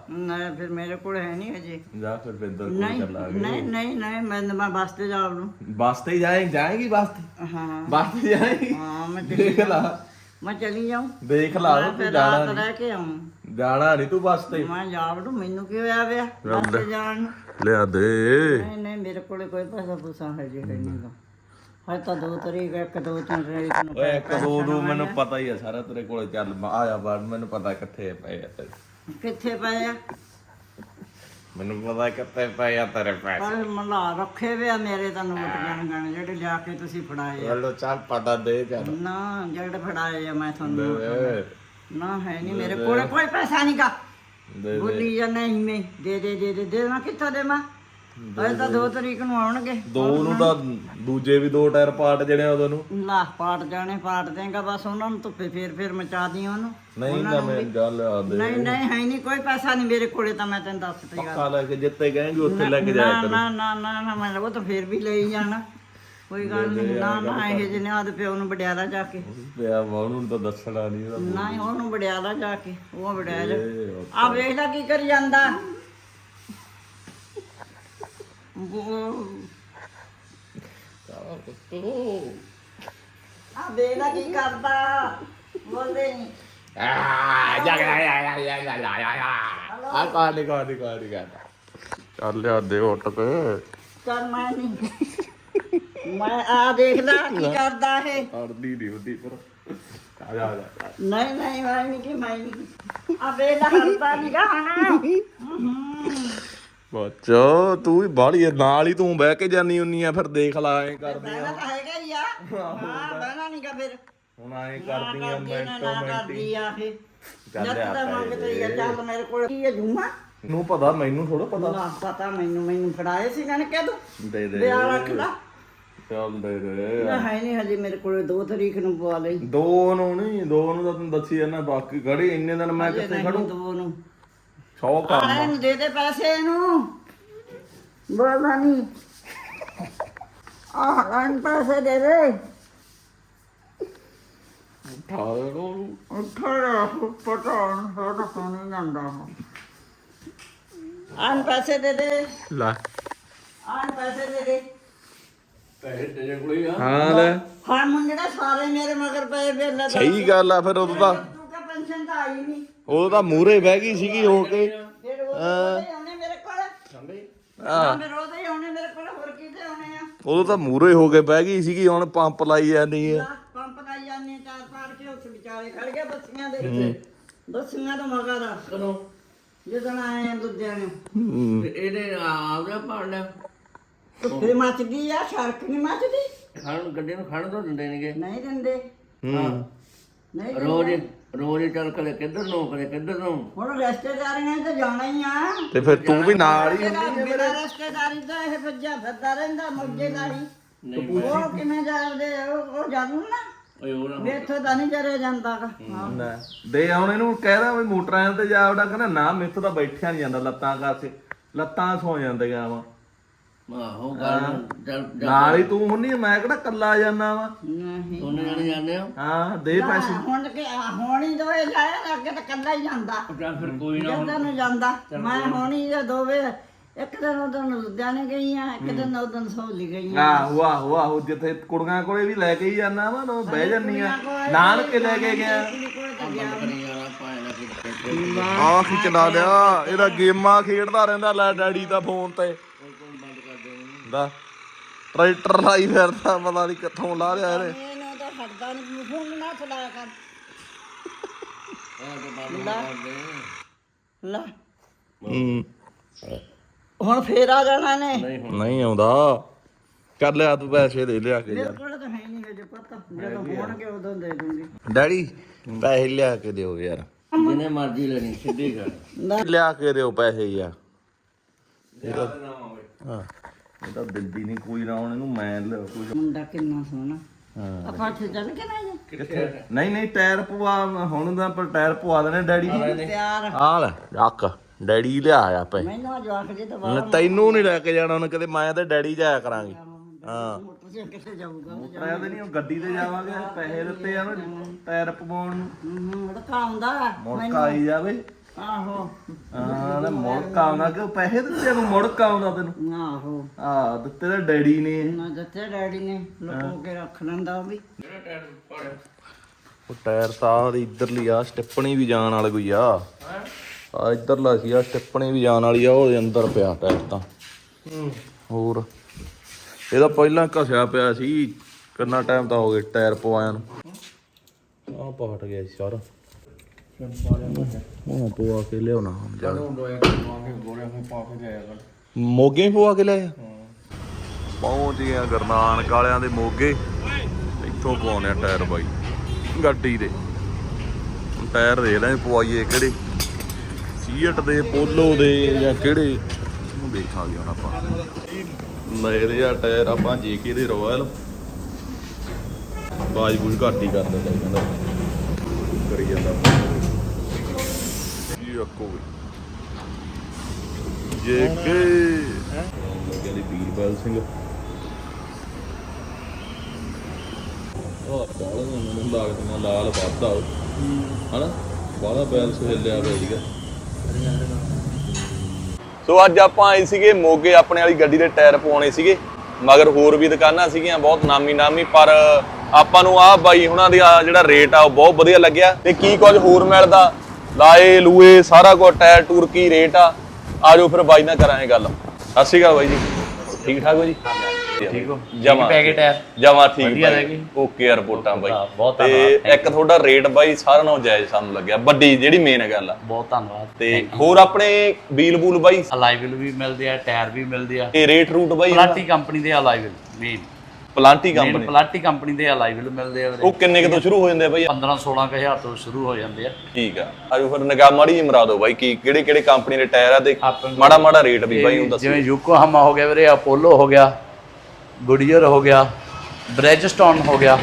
ਨਾ ਫਿਰ ਮੇਰੇ ਕੋਲ ਹੈ ਨਹੀਂ ਹਜੇ। ਜਾ ਫਿਰ ਬਿੰਦਰ ਕੋਲ ਚੱਲਾਂਗੇ ਨਹੀਂ ਨਹੀਂ ਨਹੀਂ ਮੈਂ ਮੈਂ ਬੱਸ ਤੇ ਜਾ ਨੂੰ ਬੱਸ ਤੇ ਜਾਏ ਜਾਏਗੀ ਬੱਸ ਤੇ? ਹਾਂ। ਬੱਸ ਤੇ ਜਾਏਗੀ? ਹਾਂ ਮੈਂ ਦੇਖ ਲਾ। ਮੈਂ ਚਲੀ ਜਾਉਂ ਦੇਖ ਲਾ ਤੂੰ ਫਿਰ ਜਾਣਾ ਰਾਤ ਰਹਿ ਕੇ ਆਉਂ ਜਾਣਾ ਨਹੀਂ ਤੂੰ ਬੱਸ ਤੇ। ਮੈਂ ਜਾਵੜੂ ਮੈਨੂੰ ਕੀ ਹੋਇਆ ਵਿਆ ਬੱਸ ਤੇ ਜਾਣ ਨੂੰ। ਲਿਆ ਦੇ। ਨਹੀਂ ਨਹੀਂ ਮੇਰੇ ਕੋਲੇ ਕੋਈ ਪੈਸਾ ਪੂਸਾ ਹੈ ਜੇ ਨਹੀਂ ਗਾ। ਹਜੇ ਤਾਂ ਦੋ ਤਰੀਕ ਇੱਕ ਦੋ ਤਿੰਨ ਤਰੀਕ ਨੂੰ ਓਏ ਇੱਕ ਦੋ ਦੋ ਮੈਨੂੰ ਪਤਾ ਹੀ ਆ ਸਾਰਾ ਤੇਰੇ ਕੋਲੇ। ਚੱਲ ਮੈਂ ਆਇਆ ਬਾਅਦ ਮੈਨੂੰ ਪਤਾ ਕਿੱਥੇ ਪਏ ਆ ਤੇਰੇ। ਕਿੱਥੇ ਪਏ ਆ? ਮੈਨੂੰ ਪਤਾ ਕਿੱਥੇ ਪਏ ਆ ਤੇਰੇ ਪੈਸੇ। ਪਰ ਮਲਾ ਰੱਖੇ ਵੇ ਆ ਮੇਰੇ ਤਾਂ ਨੋਟ ਗਣ ਗਣ ਜਿਹੜੇ ਜਾ ਕੇ ਤੁਸੀਂ ਫੜਾਏ ਆ। ਚੱਲ ਚੱਲ ਪਤਾ ਦੇ ਚੱਲ। ਨਾ ਜਿਹੜੇ ਫੜਾਏ ਆ ਮੈਂ ਤੁਹਾਨੂੰ ਨਾ ਹੈ ਨਹੀਂ ਮੇਰੇ ਕੋਲੇ ਕੋਈ ਪੈਸਾ ਨਹੀਂ ਗਾ। ਦੇ ਬੋਲੀ ਜਾਂ ਨਹੀਂ ਮੈਂ ਦੇ ਦੇ ਦੇ ਦੇ ਦੇ ਮੈਂ ਕਿੱਥੋਂ ਦੇਵਾਂ? ਅਜੇ ਤਾਂ ਦੋ। ਤਰੀਕ ਨੂੰ ਆਉਣਗੇ। ਦੋ ਨੂੰ ਤਾਂ ਦੂਜੇ ਵੀ ਦੋ ਟਾਇਰ ਪਾਟ ਜਣੇ ਉਹਦੋਂ ਨੂੰ। ਲਾ ਪਾਟ ਜਾਣੇ ਪਾਟ ਦੇਗਾ ਬਸ ਉਹਨਾਂ ਨੂੰ ਧੁੱਪੇ ਫੇਰ ਫੇਰ ਮਚਾ ਦੀ ਉਹਨੂੰ। ਨਹੀਂ ਨਾ ਮੈਂ ਗੱਲ ਆ ਦੇ। ਨਹੀਂ ਨਹੀਂ ਹੈ ਨਹੀਂ ਕੋਈ ਪੈਸਾ ਨਹੀਂ ਮੇਰੇ ਕੋਲੇ ਤਾਂ ਮੈਂ ਤੈਨੂੰ ਦੱਸ ਤੀ ਗੱਲ। ਪੱਕਾ ਲੈ ਕੇ ਜਿੱਤੇ ਕਹੇਂਗੇ ਉੱਥੇ ਲੈ ਕੇ ਜਾਇਆ ਨਾ ਕਰੋ। ਨਾ ਨਾ ਨਾ ਨਾ ਮੈਂ ਉਹ ਤਾਂ ਫੇਰ ਵੀ ਲਈ ਜਾਣਾ। ਕੋਈ ਗੱਲ ਨਹੀਂ ਨਾ ਨਾ ਇਹ ਜਿਹਨੇ ਆਦ ਪਿਓ ਨੂੰ ਵਡਿਆਲਾ ਜਾ ਕੇ। ਪਿਆ ਵਾ ਉਹਨੂੰ ਤਾਂ ਦੱਸਣਾ ਨਹੀਂ ਨਾ ਹੀ ਉਹਨੂੰ ਵਡਿਆਲਾ ਜਾ ਕੇ ਉਹ ਵਡਿਆਲਾ ਆ ਵੇਖਦਾ ਕੀ। ਕਰ ਜਾਂਦਾ। ਆ ਵੇਖਦਾ ਕੀ ਕਰਦਾ ਬੋਲਦੇ ਨਹੀਂ ਆ ਜਾ ਜਾ ਜਾ ਜਾ ਜਾ ਜਾ ਆ ਕਾਹ ਨਿਕਾਹ ਨਿਕਾਹ ਨਿਕਾਹ ਚੱਲ ਲਿਆ ਦੇ ਉੱਟ ਕੇ ਚੱਲ ਮੈਂ ਨਹੀਂ ਮੈਂ ਆ ਦੇਖ ਲੈ ਕੀ ਕਰਦਾ ਇਹ। ਅੜਦੀ ਨਹੀਂ ਹੁੰਦੀ ਪਰ ਆ ਜਾ ਆ ਜਾ। ਨਹੀਂ ਨਹੀਂ ਮੈਂ ਨਹੀਂ ਕਿ ਮੈਂ ਨਹੀਂ ਆ ਲੈ ਹਰਦਾ ਨਹੀਂ ਗਾਣਾ ਬੱਚੋ ਤੂੰ ਵੀ ਬਾਹਲੀ ਆ, ਨਾਲ ਹੀ ਤੂੰ ਬਹਿ ਕੇ ਜਾਨੀ ਹੁੰਨੀ ਆ ਫਿਰ ਦੇਖ ਲਾ ਐ ਕਰਦੀ ਬਹਿਣਾ ਤਾਂ ਹੈਗਾ ਹੀ ਆ। ਹਾਂ ਬਹਿਣਾ ਨਹੀਂ ਗਾ ਫਿਰ। ਹੁਣ ਐ ਕਰਦੀ ਆ ਕਰਦੀ ਮਿੰਟੋ ਮਿੰਟੀ। ਕਰਦੀ ਆ ਇਹ। ਚੱਲ ਜੱਟ ਲਿਆ ਦਾ ਮੰਗਦੇ ਆ ਚੱਲ ਮੇਰੇ ਕੋਲ ਕੀ ਹੈ ਜੂਮਾ? ਨੂੰ ਪਤਾ ਮੈਨੂੰ ਥੋੜਾ ਪਤਾ। ਨਾ ਪਤਾ ਮੈਨੂੰ ਮੈਨੂੰ ਫੜਾਏ ਸੀ ਨਾ ਕਦੋਂ ਦੇ ਦੇ। ਵਿਆਹ ਰੱਖ ਲਾ। ਚੱਲ ਦੇ ਦੇ ਨਾ ਹੈ ਨਹੀਂ ਹਜੇ ਮੇਰੇ ਕੋਲ 2 ਤਰੀਕ ਨੂੰ ਪਵਾ ਲਈ। ਦੋ ਨੂੰ ਨਹੀਂ ਦੋ ਨੂੰ ਤਾਂ ਤੈਨੂੰ ਦੱਸੀ ਜਾਂਦਾ ਬਾਕੀ ਖੜੀ ਇੰਨੇ ਦਿਨ ਮੈਂ ਕਿੱਥੇ ਖੜੂ? ਦੋ ਨੂੰ। 100 ਕੰਮ ਆਏ ਨੂੰ ਦੇ ਦੇ ਪੈਸੇ ਇਹਨੂੰ। ਬੋਲਦਾ ਨਹੀਂ ਆਹ ਰਨ ਪੈਸੇ ਦੇ ਦੇ। ਠਾਲੋ ਉੱਠੜਾ ਪਤਾ ਨਹੀਂ ਸਾਡਾ ਪਾਣੀ ਜਾਂਦਾ ਆਨ ਪੈਸੇ ਦੇ ਦੇ। ਲੈ। ਆਨ ਪੈਸੇ ਦੇ ਦੇ। ਪੈਸੇ ਤੇਰੇ ਕੋਲ ਹੀ ਆ। ਹਾਂ ਲੈ। ਹਾਂ ਮੁੰਡੜਾ ਸਾਰੇ ਮੇਰੇ ਮਗਰ ਪਏ ਵੇਲੇ ਸਹੀ ਗੱਲ ਆ ਫਿਰ ਉਦੋਂ ਤਾਂ ਤੂੰ ਕਾ ਪੈਨਸ਼ਨ ਤਾਂ ਆਈ ਨਹੀਂ ਉਦੋਂ ਤਾਂ ਮੂਰੇ ਬਹਿ ਗਈ ਸੀਗੀ ਹੋ ਕੇ। ਫਿਰ ਉਹ ਉਹਦੇ ਆਉਣੇ ਮੇਰੇ ਕੋਲ। ਹਾਂ। ਫਿਰ ਉਹਦੇ ਆਉਣੇ ਮੇਰੇ ਕੋਲ ਹੋਰ ਕਿਤੇ ਆਉਣੇ ਆ? ਉਦੋਂ ਤਾਂ ਮੂਰੇ ਹੋ ਕੇ ਬਹਿ ਗਈ ਸੀਗੀ ਹੁਣ ਪੰਪ ਲਾਈ ਜਾਂਦੀ ਆ। ਪੰਪ ਲਾਈ ਜਾਂਦੇ ਚਾਰ ਪਾੜ ਕੇ ਉੱਥੇ ਵਿਚਾਲੇ ਖੜ ਗਏ ਬੱਸੀਆਂ ਦੇ ਬੱਸੀਆਂ ਤੋਂ ਮਗਰ। ਕਦੋਂ? ਜਦੋਂ ਆਏ ਆ ਲੁਧਿਆਣੇ ਹੂੰ। ਤੇ ਇਹਨੇ ਆਪਦਾ ਪਾੜ ਲਿਆ। ਧੁੱਪੇ ਮੱਚ ਗਈ ਆ ਸੜਕ ਨਹੀਂ ਮੱਚਦੀ। ਖਾਣ ਗੱਡੇ ਨੂੰ ਖਾਣ ਤੋਂ ਦਿੰਦੇ ਨੇਗੇ। ਨਹੀਂ ਦਿੰਦੇ। ਹੂੰ। ਨਹੀਂ ਰੋਜ਼ ਰੋਜ਼ ਹੀ ਚੱਲ ਕਦੇ ਕਿੱਧਰ ਨੂੰ ਕਦੇ ਕਿੱਧਰ ਨੂੰ। ਹੁਣ ਰਿਸ਼ਤੇਦਾਰੀਆਂ 'ਚ ਜਾਣਾ ਹੀ ਆ। ਤੇ ਫਿਰ ਤੂੰ ਵੀ ਨਾਲ ਹੀ ਮੇਰਾ ਮੇਰਾ ਰਿਸ਼ਤੇਦਾਰੀ ਤਾਂ ਇਹ ਭੱਜਾ ਫਿਰਦਾ ਰਹਿੰਦਾ ਮੌਜੇਦਾਰੀ ਨਹੀਂ ਉਹ ਕਿਵੇਂ ਜਾਂਦੇ ਉਹ ਉਹ ਜਾਣੂ ਨਾ। ਓਏ ਉਹ ਨਾ ਮੇਥੋਂ ਤਾਂ ਨਹੀਂ ਜਰੇ ਜਾਂਦਾ ਗਾ। ਹਾਂ। ਦੇ ਹੁਣ ਇਹਨੂੰ ਕਹਿਦਾ ਵੀ ਮੋਟਰਾਂ ਤੇ ਜਾ ਵੜਾ ਕਹਿੰਦਾ ਨਾ ਮੇਥੋਂ ਤਾਂ ਬੈਠਿਆ ਨਹੀਂ ਜਾਂਦਾ ਲੱਤਾਂ ਕਾਸੇ ਲੱਤਾਂ ਸੌ ਜਾਂਦੀਆਂ ਵਾ। ਆਹੋ ਗੱਲ ਚੱਲ ਨਾਲ ਹੀ ਤੂੰ ਹੁੰਨੀ ਮੈਂ ਕਿਹੜਾ ਕੱਲਾ ਜਾਣਾ ਵਾ? ਨਹੀਂ। ਜਾਣੇ ਜਾਂਦੇ ਆ ਹਾਂ ਦੇ ਪੈਸੇ। ਹੁਣ ਕਿ ਹੁਣ ਹੀ ਦੋਏ ਲਾਇਆ ਅੱਗੇ ਤਾਂ ਕੱਲਾ ਹੀ ਜਾਂਦਾ। ਚੱਲ ਫਿਰ ਕੋਈ ਨਾ ਜਦੋਂ ਨੂੰ ਜਾਂਦਾ। ਮੈਂ ਹੁਣ ਹੀ ਜੇ ਦੋਵੇ ਇੱਕ ਦਿਨ ਉਦੋਂ ਲੁਧਿਆਣੇ ਗਈ ਆ ਇੱਕ ਦਿਨ ਉਦੋਂ ਸਹੌਲੀ ਗਈ ਆ ਆਹ ਵਾਹ ਵਾਹ ਜਿੱਥੇ ਕੁੜੀਆਂ ਕੋਲੇ ਵੀ ਲੈ ਕੇ ਹੀ ਜਾਣਾ ਵਾ ਨਾ ਬਹਿ ਜਾਂਦੀ ਆ। ਨਾਨਕੇ ਲੈ ਕੇ ਗਿਆ। ਕੁੜੀ ਕੋਲ ਤਾਂ ਗਿਆ ਕਰੀ ਜਾਣਾ ਪਾਏ ਨਾ ਕਿਤੇ। ਆ ਕੀ ਚਲਾ ਲਿਆ ਇਹਦਾ ਗੇਮਾਂ ਖੇਡਦਾ ਰਹਿੰਦਾ ਲੈ ਡੈਡੀ ਦਾ ਫੋਨ ਤੇ। ਦਾ ਟਰੈਕਟਰ ਲਾਈ ਫਿਰਦਾ ਪਤਾ ਨਹੀਂ ਕਿੱਥੋਂ ਲਾ ਲਿਆ ਇਹਨੇ। ਇਹਨੂੰ ਤਾਂ ਹਟਦਾ ਨਹੀਂ ਫੋਨ ਨਾ ਚਲਾਇਆ ਕਰ। ਲੈ। ਹੂੰ। ਹੁਣ ਫੇਰ ਆ ਜਾਣਾ ਨੇ ਨਹੀਂ ਆਉਂਦਾ। ਕਰ ਲਿਆ ਤੂੰ ਪੈਸੇ ਦੇ ਲਿਆ ਕੇ ਯਾਰ ਕੋਲ ਤਾਂ ਹੈ ਨਹੀਂ ਹਜੇ ਪਤਾ। ਜਦੋਂ ਹੋਣਗੇ ਉਦੋਂ ਦੇ ਦੂੰਗੀ। ਡੈਡੀ ਪੈਸੇ ਲਿਆ ਕੇ ਦਿਓ ਯਾਰ। ਜਿਹਨੇ ਮਰਜ਼ੀ ਲੈਣੀ ਸਿੱਧੀ ਗੱਲ। ਲਿਆ ਕੇ ਦਿਓ ਪੈਸੇ ਯਾਰ। ਹਾਂ। ਇਹ ਤਾਂ ਦਿੰਦੀ ਨਹੀਂ ਕੋਈ ਨਾ ਹੁਣ ਇਹਨੂੰ ਮੈਂ ਲਿਆ ਕੋਈ ਮੁੰਡਾ ਕਿੰਨਾ ਸੋਹਣਾ। ਹਾਂ। ਆਪਾਂ ਇੱਥੇ ਚੱਲ ਕੇ ਨਾ ਜੀ? ਕਿੱਥੇ? ਨਹੀਂ ਨਹੀਂ ਟਾਇਰ ਪਵਾ ਹੁਣ ਤਾਂ ਪਰ ਟਾਇਰ ਪਵਾ ਦੇਣੇ ਡੈਡੀ। ਜੀ ਪਿਆਰ ਆ ਲੈ ਰੱਖ। ਡੈਡੀ ਲਿਆ ਆ ਪੈ ਮੈਨੂੰ ਆ ਜਵਾਕ ਜੇ ਤਾਂ ਤੈਨੂੰ ਨਹੀਂ ਲੈ ਕੇ ਜਾਣਾ ਉਹਨੇ ਕਦੇ ਮੈਂ ਤੇ ਡੈਡੀ ਜਾਇਆ ਕਰਾਂਗੇ। ਹਾਂ ਕਿੱਥੇ ਜਾਊਗਾ ਟਾਇਰ ਤੇ ਨਹੀਂ ਉਹ ਗੱਡੀ ਤੇ ਜਾਵਾਂਗੇ ਪੈਸੇ ਦਿੱਤੇ ਆ ਟਾਇਰ ਪਵਾਉਣ ਨੂੰ। ਹੂੰ ਮੁੜਕਾ ਆਉਂਦਾ। ਮੁੜਕਾ ਆਈ ਜਾਵੇ। ਆਹੋ। ਹਾਂ ਤੇ ਮੁੜਕਾ ਆਉਂਦਾ ਕਿ ਪੈਸੇ ਦਿੱਤੇ ਨੂੰ ਮੁੜਕਾ ਆਉਂਦਾ ਤੈਨੂੰ? ਆਹੋ। ਆ ਦਿੱਤੇ ਤਾਂ ਡੈਡੀ ਨੇ। ਨਾ ਦਿੱਤੇ ਡੈਡੀ ਨੇ ਲੁਕੋ ਕੇ ਰੱਖ ਲੈਂਦਾ ਉਹ ਵੀ। ਉਹ ਟਾਇਰ ਤਾਂ ਆਹ ਇਧਰਲੀ ਆ ਸਟਿੱਪਣੀ ਵੀ ਜਾਣ ਵਾਲੀ ਕੋਈ ਆ। ਆ ਇਧਰਲਾ ਸੀ ਆ ਸਟਿੱਪਣੀ ਵੀ ਜਾਣ ਵਾਲੀ ਆ ਉਹਦੇ ਅੰਦਰ ਪਿਆ ਟਾਇਰ ਤਾਂ। ਹੋਰ। ਇਹਦਾ ਪਹਿਲਾਂ ਘਸਿਆ ਪਿਆ ਸੀ ਕਿੰਨਾ ਟਾਈਮ ਤਾਂ ਹੋ ਗਿਆ ਟਾਇਰ ਪਵਾਇਆ ਨੂੰ। ਆ ਪਾਟ ਗਿਆ ਸੀ ਸਾਰਾ। ਉਹ ਪਵਾ ਕੇ ਲਿਆਉਣਾ ਹੁਣ ਜਾ ਮੋਗੇ ਹੀ ਪਵਾ ਕੇ ਲਿਆਇਆ? ਪਹੁੰਚ ਗਿਆ ਗਰਨਾਨ ਕਾਲਿਆਂ ਦੇ ਮੋਗੇ। ਇੱਥੋਂ ਪਵਾਉਣੇ ਆ ਟਾਇਰ ਬਾਈ। ਗੱਡੀ ਦੇ। ਹੁਣ ਟਾਇਰ ਦੇ ਲੈ ਪਵਾਈਏ ਕਿਹੜੇ? ਸੀਟ ਦੇ ਪੋਲੋ ਦੇ ਜਾਂ ਕਿਹੜੇ? ਉਹ ਦੇਖਾਂਗੇ ਹੁਣ ਆਪਾਂ। ਦੇ ਆ ਟਾਇਰ ਆਪਾਂ ਜੇਕੇ ਦੇ ਰਾਇਲ ਬਾਜ ਬੂਜ ਘੱਟ ਹੀ ਕਰ ਦਿੰਦਾ ਕਰੀ ਜਾਂਦਾ। ਅੱਕੋ ਵੀ। ਜੇਕੇ ਲੱਗਿਆ ਦੀ ਸਿੰਘ ਉਹ ਬਾਲਾ ਮੈਨੂੰ ਲੱਗਦਾ ਲਾਲ ਵੱਧਦਾ ਉਹ। ਹਨਾ? ਬਾਲਾ ਬੈਲ ਸੁਹੇਲਿਆ ਪਿਆ ਸੀਗਾ। ਸੋ ਅੱਜ ਆਪਾਂ ਆਏ ਸੀਗੇ ਮੋਗੇ ਆਪਣੇ ਵਾਲੀ ਗੱਡੀ ਦੇ ਟਾਇਰ ਪਵਾਉਣੇ ਸੀਗੇ। ਮਗਰ ਹੋਰ ਵੀ ਦੁਕਾਨਾਂ ਸੀਗੀਆਂ ਬਹੁਤ ਨਾਮੀ ਨਾਮੀ ਪਰ ਆਪਾਂ ਨੂੰ ਆਹ ਬਾਈ ਹੁਣਾਂ ਦੀ ਜਿਹੜਾ ਰੇਟ ਆ ਉਹ ਬਹੁਤ ਵਧੀਆ ਲੱਗਿਆ। ਤੇ ਕੀ ਕੁਝ ਹੋਰ ਮਿਲਦਾ? ਲਾਏ ਲੂਏ ਸਾਰਾ ਕੁਝ ਟਾਇਰ ਟੂਰ ਕੀ ਰੇਟ ਆ। ਆਜੋ ਫਿਰ ਬਾਈ ਨਾਲ ਕਰਾਂਗੇ ਗੱਲ। ਸਤਿ ਸ਼੍ਰੀ ਅਕਾਲ ਬਾਈ ਜੀ। ਠੀਕ ਠਾਕ ਹੋ ਜੀ? ਠੀਕ ਹੋ। ਜਮਾ ਪੈਕੇਟ ਹੈ ਜਮਾ ਠੀਕ ਵਧੀਆ ਬਾਈ। ਰਹਿ ਗਈ। ਓਕੇ ਰਿਪੋਰਟਾਂ ਬਾਈ। ਬਹੁਤ ਤੇ ਧੰਨਵਾਦ, ਇੱਕ ਤੁਹਾਡਾ ਰੇਟ ਬਾਈ ਸਾਰਿਆਂ ਨਾਲੋਂ ਜਾਇਜ਼ ਸਾਨੂੰ ਲੱਗਿਆ। ਵੱਡੀ ਜਿਹੜੀ ਮੇਨ ਗੱਲ ਆ। ਬਹੁਤ ਧੰਨਵਾਦ। ਤੇ ਹੋਰ ਆਪਣੇ ਵੀਲ ਬੂਲ ਬਾਈ? ਅਲਾਈ ਵੀਲ ਵੀ ਮਿਲਦੇ ਆ ਟਾਇਰ ਵੀ ਮਿਲਦੇ ਆ। ਇਹ ਰੇਟ ਰੂਟ ਬਾਈ ਪਲਾਟੀ ਕੰਪਨੀ ਦੇ alloy wheel main Plenty main company ਪਲਾਟੀ company ਦੇ ਅਲਾਈ ਵੀਲ ਮਿਲਦੇ ਆ ਵੀਰੇ। ਉਹ ਕਿੰਨੇ ਕੁ ਤੋਂ ਸ਼ੁਰੂ ਹੋ ਜਾਂਦੇ ਆ ਬਾਈ? 15 16 ਹਜ਼ਾਰ ਤੋਂ ਸ਼ੁਰੂ ਹੋ ਜਾਂਦੇ ਆ। ਠੀਕ ਆ। ਆਜੋ ਫਿਰ ਨਿਗਾਹ ਮਾੜੀ ਜਿਹੀ ਮਰਾ ਦਿਓ ਬਾਈ ਕੀ ਕਿਹੜੇ ਕਿਹੜੇ ਕੰਪਨੀ ਦੇ ਟਾਇਰ ਆ ਤੇ ਮਾੜਾ ਮਾੜਾ ਰੇਟ ਵੀ ਬਾਈ ਨੂੰ ਦੱਸੋ। ਜਿਵੇਂ ਯੂਕੋਹਾਮਾ ਹੋ ਗਿਆ ਵੀਰੇ ਅਪੋਲੋ ਹੋ ਗਿਆ ਗੁਡੀਅਰ ਹੋ ਗਿਆ ਬ੍ਰੈਜਸਟੋਨ ਹੋ ਗਿਆ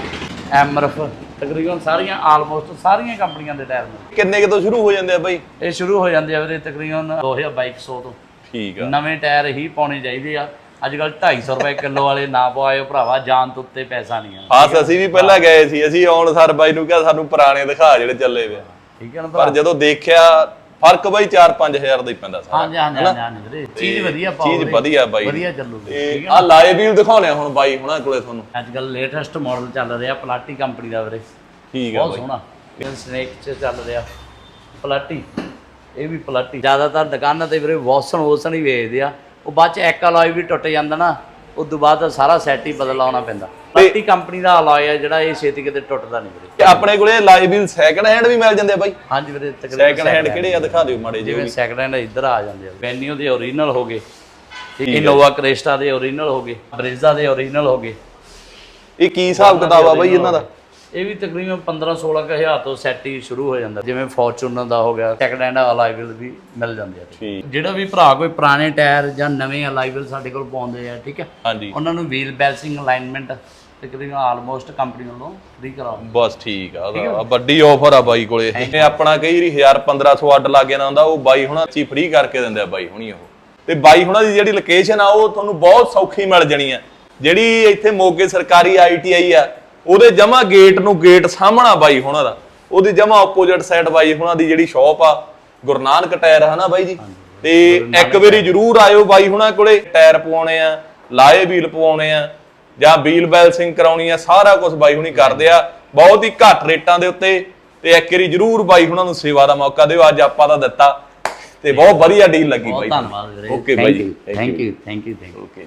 ਐਮਰਫ ਤਕਰੀਬਨ ਸਾਰੀਆਂ ਆਲਮੋਸਟ ਸਾਰੀਆਂ ਕੰਪਨੀਆਂ ਦੇ ਟਾਇਰ ਮਿਲਦੇ ਕਿੰਨੇ ਕੁ ਤੋਂ ਸ਼ੁਰੂ ਹੋ ਜਾਂਦੇ ਆ ਬਾਈ? ਇਹ ਸ਼ੁਰੂ ਹੋ ਜਾਂਦੇ ਆ ਵੀਰੇ ਤਕਰੀਬਨ 2200 ਤੋਂ। ਠੀਕ ਆ। ਨਵੇਂ ਟਾਇਰ ਹੀ ਪਾਉਣੇ ਚਾਹੀਦੇ ਆ। ਅੱਜ ਕੱਲ 250 ਰੁਪਏ ਕਿਲੋ ਵਾਲੇ ਨਾ ਪਵਾਇਓ ਭਰਾਵਾ ਜਾਨ ਤੋਂ ਉੱਤੇ ਪੈਸਾ ਨਹੀਂ ਆ। ਖਾਸ ਅਸੀਂ ਵੀ ਪਹਿਲਾਂ ਗਏ ਸੀ ਅਸੀਂ ਆਉਣ ਸਰ ਬਾਈ ਨੂੰ ਕਿਹਾ ਸਾਨੂੰ ਪੁਰਾਣੇ ਦਿਖਾ ਜਿਹੜੇ ਚੱਲੇ ਵੇ ਠੀਕ ਹੈ ਨਾ ਪਰ ਭਰਾ? ਜਦੋਂ ਦੇਖਿਆ ਫ਼ਰਕ ਬਾਈ 4-5000 ਦਾ ਹੀ ਪੈਂਦਾ ਸਾਰਾ। ਹਾਂਜੀ ਹਾਂਜੀ ਹਾਂਜੀ ਹਾਂਜੀ ਵੀਰੇ। ਚੀਜ਼ ਵਧੀਆ ਪਾਓ ਚੀਜ਼ ਵੀਰੇ। ਵਧੀਆ ਬਾਈ। ਵਧੀਆ ਚੱਲੂਗੀ ਤੇ ਆ ਲਾਏ ਵੀਲ ਦਿਖਾਉਣੇ ਆ ਹੁਣ ਬਾਈ ਹੁਣਾਂ ਕੋਲੇ ਤੁਹਾਨੂੰ। ਅੱਜ ਕੱਲ ਲੇਟੈਸਟ ਮਾਡਲ ਚੱਲ ਰਿਹਾ ਪਲਾਟੀ ਕੰਪਨੀ ਦਾ ਵੀਰੇ। ਠੀਕ ਆ ਬਹੁਤ ਬਾਈ। ਸੋਹਣਾ। ਇਹ ਸਨੇਕ ਚ ਚੱਲ ਰਿਹਾ। ਪਲਾਟੀ ਇਹ ਵੀ ਪਲਾਟੀ ਜ਼ਿਆਦਾਤਰ ਦੁਕਾਨਾਂ ਤੇ ਵੀਰੇ ਵਾਸਨ ਵੋਸਨ ਹੀ ਵੇਚਦੇ ਆ। ਉਹ ਬਾਅਦ ਚ ਇੱਕ ਅਲਾਈ ਵੀ ਟੁੱਟ ਜਾਂਦਾ ਨਾ ਉਸ ਤੋਂ ਬਾਅਦ ਸਾਰਾ ਸੈਟ ਹੀ ਬਦਲਾਉਣਾ ਪੈਂਦਾ। ਪਲਾਟੀ ਕੰਪਨੀ ਦਾ ਅਲਾਈ ਆ ਜਿਹੜਾ ਇਹ ਛੇਤੀ ਕਿਤੇ ਟੁੱਟਦਾ ਨਹੀਂ ਵੀਰੇ। ਆਪਣੇ ਕੋਲੇ ਲਾਏ ਵੀਲ ਸੈਕੰਡ ਹੈਂਡ ਵੀ ਮਿਲ ਜਾਂਦੇ ਆ ਬਾਈ। ਹਾਂਜੀ ਵੀਰੇ ਤਕਰੀਬਨ ਸੈਕੰਡ ਹੈਂਡ ਕਿਹੜੇ ਆ ਦਿਖਾ ਦਿਓ ਮਾੜੇ ਜਿਹੇ ਜਿਵੇਂ ਸੈਕੰਡ ਹੈਂਡ ਇੱਧਰ ਆ ਜਾਂਦੇ ਆ। ਵੈਨਿਊ ਦੇ ਓਰੀਜਨਲ ਹੋ ਗਏ। ਠੀਕ ਇਨੋਵਾ ਕ੍ਰੇਸਟਾ ਦੇ ਓਰੀਜਨਲ ਹੋ ਗਏ। ਬ੍ਰੇਜ਼ਾ ਦੇ ਓਰੀਜਨਲ ਹੋ ਗਏ। ਇਹ ਕੀ ਹਿਸਾਬ ਕਿਤਾਬ ਆ ਬਾਈ ਇਹਨਾਂ ਦਾ? ਇਹ ਵੀ ਤਕਰੀਬਨ 15 16 ਹਜ਼ਾਰ ਤੋਂ ਸੈੱਟ ਹੀ ਸ਼ੁਰੂ ਹੋ ਜਾਂਦਾ। ਜਿਵੇਂ ਫੋਰਚੂਨਰ ਦਾ ਹੋ ਗਿਆ ਸੈਕੰਡ ਹੈਂਡ ਅਲਾਈਵਲ ਵੀ ਮਿਲ ਜਾਂਦੇ ਆ। ਜਿਹੜਾ ਵੀ ਭਰਾ ਕੋਈ ਪੁਰਾਣੇ ਟਾਇਰ ਜਾਂ ਨਵੇਂ ਅਲਾਈਵਲ ਸਾਡੇ ਕੋਲ ਪਾਉਂਦੇ ਆ ਠੀਕ ਹੈ ਹਾਂਜੀ। ਉਹਨਾਂ ਨੂੰ ਵੀਲ ਬੈਲਸਿੰਗ ਅਲਾਈਨਮੈਂਟ ਤਕਰੀਬਨ ਆਲਮੋਸਟ ਕੰਪਨੀ ਵੱਲੋਂ ਫ੍ਰੀ ਕਰਾਉਂਦੇ ਬਸ ਠੀਕ ਆ ਵੱਡੀ ਆਫਰ ਆ ਬਾਈ ਕੋਲੇ। ਇਹ ਆਪਣਾ ਕਈ ਵਾਰੀ 1000 1500 ਅੱਡ ਲੱਗ ਜਾਂਦਾ ਹੁੰਦਾ ਉਹ ਬਾਈ ਹੁਣਾਂ ਚੀ ਫ੍ਰੀ ਕਰਕੇ ਦਿੰਦੇ ਆ ਬਾਈ ਹੁਣੀ ਉਹ। ਤੇ ਬਾਈ ਹੁਣਾਂ ਦੀ ਜਿਹੜੀ ਲੋਕੇਸ਼ਨ ਆ ਉਹ ਤੁਹਾਨੂੰ ਬਹੁਤ ਸੌਖੀ ਮਿਲ ਜਣੀ ਆ। ਜਿਹੜੀ ਇੱਥੇ ਮੋਗੇ ਸਰਕਾਰੀ ਆਈਟੀਆਈ ਆ ਉਹਦੇ ਜਮਾ ਗੇਟ ਨੂੰ ਗੇਟ ਸਾਹਮਣਾ ਬਾਈ ਹੁਣਾਂ ਦਾ। ਉਹਦੀ ਜਮਾ ਆਪੋਜ਼ਿਟ ਸਾਈਡ ਬਾਈ ਹੁਣਾਂ ਦੀ ਜਿਹੜੀ ਸ਼ਾਪ ਆ ਗੁਰੂ ਨਾਨਕ ਟਾਇਰ ਹਨਾ ਬਾਈ ਜੀ? ਤੇ ਇੱਕ ਵਾਰੀ ਜਰੂਰ ਆਇਓ ਬਾਈ ਹੁਣਾਂ ਕੋਲੇ ਟਾਇਰ ਪਵਾਉਣੇ ਆ ਲਾਏ ਵੀਲ ਪਵਾਉਣੇ ਆ ਜਾਂ ਵੀਲ ਬੈਲਸਿੰਗ ਕਰਾਉਣੀ ਆ ਸਾਰਾ ਕੁਝ ਬਾਈ ਹੁਣੀ ਕਰਦੇ ਆ। ਬਹੁਤ ਹੀ ਘੱਟ ਰੇਟਾਂ ਦੇ ਉੱਤੇ ਤੇ ਇੱਕ ਵਾਰੀ ਜਰੂਰ ਬਾਈ ਹੁਣਾਂ ਨੂੰ ਸੇਵਾ ਦਾ ਮੌਕਾ ਦਿਓ ਅੱਜ ਆਪਾਂ ਤਾਂ ਦਿੱਤਾ। ਤੇ ਬਹੁਤ ਵਧੀਆ ਡੀਲ ਲੱਗੀ ਬਹੁਤ ਬਾਈ ਧੰਨਵਾਦ ਵੀਰੇ। Okay bye thank you thank you thank you okay